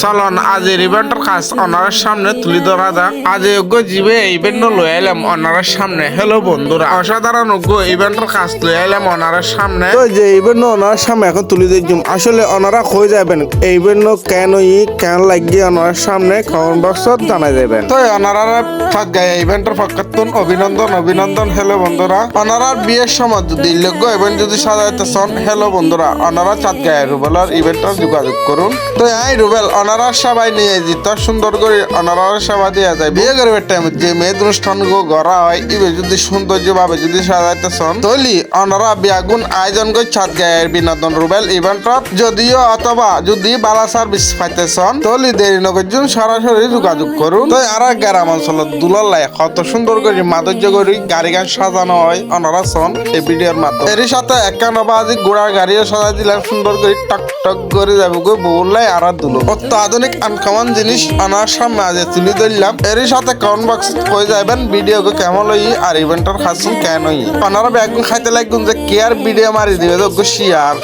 চলন আজের ইভেন্টের কাজ অনারের সামনে তুলি ধরা যাক। আজ যোগ্য জীবে ইভেন্ট লই আইলাম অনারের সামনে। হ্যালো বন্ধুরা অসাধারণ যোগ্য ইভেন্টের কাজ লই আইলাম অনারের সামনে। তো যে ইভেন্ট ওনার সামনে এখন তুলে দিচ্ছুম আসলে ওনারা কই যাবেন? এই ইভেন্ট কেন ই কেন লাগিয়ে ওনার সামনে কমেন্ট বক্সত জানাই যাবেন তো অনারার ফাঁক গায়ে ইভেন্টের পক্ষতুন অভিনন্দন অভিনন্দন হ্যালো বন্ধুরা। অনারার বিয়ের সময় যদি যোগ্য ইভেন্ট যদি সাজাইতে চান হ্যালো বন্ধুরা অনারা চাঁদ গায়ে রুবেলার ইভেন্টটা যোগাযোগ করুন। তো আই রুবেল অনারার সবাই নিয়ে যেত সুন্দর করে অনারার সেবা দেওয়া যায়। বিয়ে করবে টাইম যে মেয়ে অনুষ্ঠান গো করা হয়, ইবে যদি সৌন্দর্য ভাবে যদি সাজাইতে চান তৈলি অনারা বিয়াগুন আয়োজন করে চাঁদ গায়ের বিনোদন রুবেল ইভেন্টত। যদিও অথবা যদি বালা সার্ভিস পাইতে চান তৈলি দেরি নগরজন সরাসরি যোগাযোগ করুন। তো আর গ্রাম অঞ্চলত দুলাল্লাই কত সুন্দর করে মাধুর্য করে গাড়ি গান সাজানো হয় অনারা চন এই ভিডিওর মাধ্যমে। এর সাথে একান্ন বাজি ঘোড়ার গাড়িও সাজাই দিলাম। সুন্দর করে টক টক করে যাব বললাই আর দুলো অত্যাধুনিক আনকমন জিনিস আনার সামনে আজ তুলে ধরলাম। এর সাথে কমেন্ট বক্স কয়ে যাবেন ভিডিও কেমন লই আর ইভেন্টর খাসুন কেন হই? আপনারা ব্যাগুন খাইতে লাগুন যে কেয়ার ভিডিও মারি দিবে তো শেয়ার।